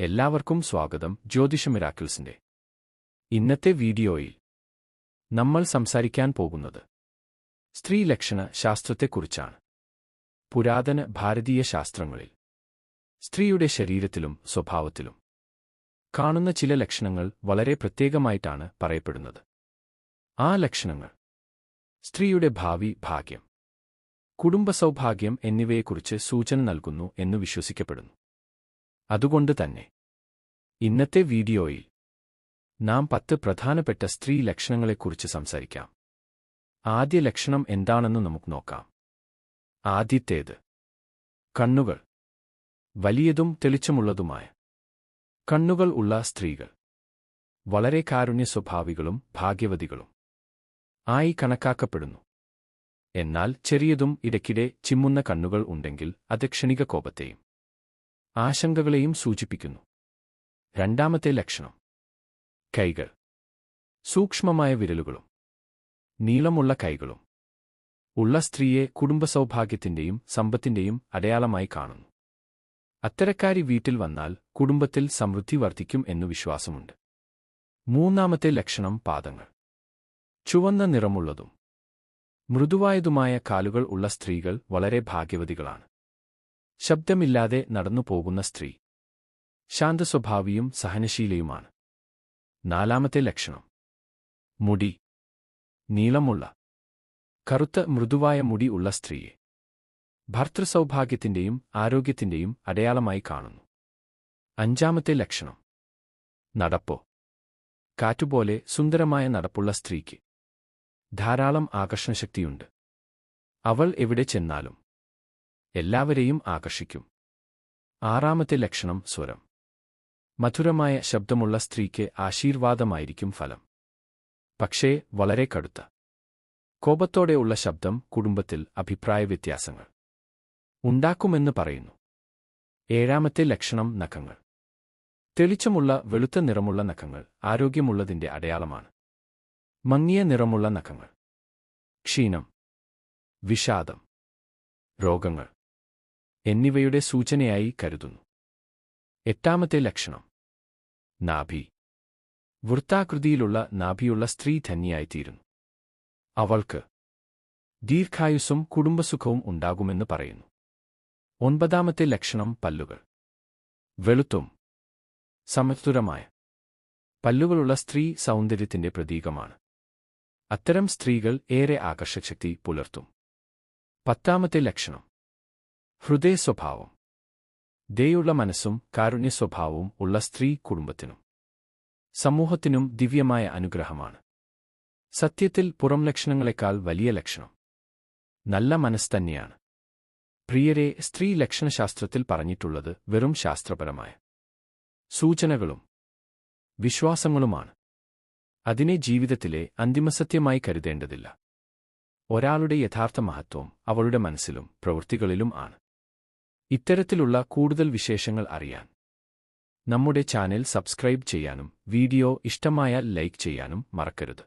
എല്ലാവർക്കും സ്വാഗതം ജ്യോതിഷ മിറാക്കിൾസിന്റെ ഇന്നത്തെ വീഡിയോയിൽ നമ്മൾ സംസാരിക്കാൻ പോകുന്നത് സ്ത്രീ ലക്ഷണ ശാസ്ത്രത്തെക്കുറിച്ചാണ്. പുരാതന ഭാരതീയ ശാസ്ത്രങ്ങളിൽ സ്ത്രീയുടെ ശരീരത്തിലും സ്വഭാവത്തിലും കാണുന്ന ചില ലക്ഷണങ്ങൾ വളരെ പ്രത്യേകമായിട്ടാണ് പറയപ്പെടുന്നത്. ആ ലക്ഷണങ്ങൾ സ്ത്രീയുടെ ഭാവി ഭാഗ്യം കുടുംബസൗഭാഗ്യം എന്നിവയെക്കുറിച്ച് സൂചന നൽകുന്നു എന്ന് വിശ്വസിക്കപ്പെടുന്നു. അതുകൊണ്ട് തന്നെ. ഇന്നത്തെ വീഡിയോയിൽ നാം പത്ത് പ്രധാനപ്പെട്ട സ്ത്രീ ലക്ഷണങ്ങളെക്കുറിച്ച് സംസാരിക്കാം. ആദ്യ ലക്ഷണം എന്താണെന്ന് നമുക്ക് നോക്കാം. ആദ്യത്തേത്. കണ്ണുകൾ. വലിയതും തെളിച്ചമുള്ളതുമായ. കണ്ണുകൾ ഉള്ള സ്ത്രീകൾ. വളരെ കാരുണ്യ സ്വഭാവികളും ഭാഗ്യവതികളും. ആയി കണക്കാക്കപ്പെടുന്നു. എന്നാൽ ചെറിയതും ഇടയ്ക്കിടെ ചിമ്മുന്ന കണ്ണുകൾ ഉണ്ടെങ്കിൽ അത് ക്ഷണിക കോപത്തെയും ആശങ്കകളെയും സൂചിപ്പിക്കുന്നു. രണ്ടാമത്തെ ലക്ഷണം. കൈകൾ. സൂക്ഷ്മമായ വിരലുകളും. നീളമുള്ള കൈകളും. ഉള്ള സ്ത്രീയെ കുടുംബസൗഭാഗ്യത്തിന്റെയും സമ്പത്തിന്റെയും അടയാളമായി കാണുന്നു. അത്തരക്കാരി വീട്ടിൽ വന്നാൽ കുടുംബത്തിൽ സമൃദ്ധി വർദ്ധിക്കും എന്നു വിശ്വാസമുണ്ട്. മൂന്നാമത്തെ ലക്ഷണം പാദങ്ങൾ. ചുവന്ന നിറമുള്ളതും. മൃദുവായതുമായ കാലുകൾ ഉള്ള സ്ത്രീകൾ വളരെ ഭാഗ്യവതികളാണ്. ശബ്ദമില്ലാതെ നടന്നു പോകുന്ന സ്ത്രീ. ശാന്തസ്വഭാവിയും സഹനശീലയുമാണ്. നാലാമത്തെ ലക്ഷണം. മുടി. നീളമുള്ള. കറുത്ത മൃദുവായ മുടി ഉള്ള സ്ത്രീയെ. ഭർത്തൃസൗഭാഗ്യത്തിന്റെയും ആരോഗ്യത്തിന്റെയും അടയാളമായി കാണുന്നു. അഞ്ചാമത്തെ ലക്ഷണം. നടപ്പോ. കാറ്റുപോലെ സുന്ദരമായ നടപ്പുള്ള സ്ത്രീക്ക്. ധാരാളം ആകർഷണശക്തിയുണ്ട്. അവൾ എവിടെ ചെന്നാലും. എല്ലാവരെയും ആകർഷിക്കും. ആറാമത്തെ ലക്ഷണം സ്വരം. മധുരമായ ശബ്ദമുള്ള സ്ത്രീക്ക് ആശീർവാദമായിരിക്കും ഫലം. പക്ഷേ വളരെ കടുത്ത. കോപത്തോടെയുള്ള ശബ്ദം കുടുംബത്തിൽ അഭിപ്രായ വ്യത്യാസങ്ങൾ ഉണ്ടാക്കുമെന്ന് പറയുന്നു. ഏഴാമത്തെ ലക്ഷണം നഖങ്ങൾ. തെളിച്ചമുള്ള വെളുത്ത നിറമുള്ള നഖങ്ങൾ ആരോഗ്യമുള്ളതിന്റെ അടയാളമാണ്. മങ്ങിയ നിറമുള്ള നഖങ്ങൾ. ക്ഷീണം. വിഷാദം. രോഗങ്ങൾ. എന്നിവയുടെ സൂചനയായി കരുതുന്നു. എട്ടാമത്തെ ലക്ഷണം. നാഭി. വൃത്താകൃതിയിലുള്ള നാഭിയുള്ള സ്ത്രീ ധന്യായിത്തീരുന്നു അവൾക്ക് ദീർഘായുസ്സും കുടുംബസുഖവും ഉണ്ടാകുമെന്ന് പറയുന്നു. ഒൻപതാമത്തെ ലക്ഷണം പല്ലുകൾ. വെളുത്തും സമതുരമായ പല്ലുകളുള്ള സ്ത്രീ സൗന്ദര്യത്തിന്റെ പ്രതീകമാണ്. അത്തരം സ്ത്രീകൾ ഏറെ ആകർഷശക്തി പുലർത്തും. പത്താമത്തെ ലക്ഷണം. ഹൃദയ സ്വഭാവം ദയുള്ള മനസ്സും കാരുണ്യ സ്വഭാവവും ഉള്ള സ്ത്രീ കുടുംബത്തിനും. സമൂഹത്തിനും ദിവ്യമായ അനുഗ്രഹമാണ്. സത്യത്തിൽ പുറം ലക്ഷണങ്ങളെക്കാൾ വലിയ ലക്ഷണം. നല്ല മനസ്സ് തന്നെയാണ്. പ്രിയരെ സ്ത്രീ ലക്ഷണശാസ്ത്രത്തിൽ പറഞ്ഞിട്ടുള്ളത് വെറും ശാസ്ത്രപരമായ സൂചനകളും വിശ്വാസങ്ങളുമാണ്. അതിനെ ജീവിതത്തിലെ അന്തിമസത്യമായി കരുതേണ്ടതില്ല. ഒരാളുടെ യഥാർത്ഥ മഹത്വം അവളുടെ മനസ്സിലും പ്രവൃത്തികളിലും ആണ്. ഇത്തരത്തിലുള്ള കൂടുതൽ വിശേഷങ്ങൾ അറിയാൻ നമ്മുടെ ചാനൽ സബ്സ്ക്രൈബ് ചെയ്യാനും വീഡിയോ ഇഷ്ടമായാൽ ലൈക്ക് ചെയ്യാനും മറക്കരുത്.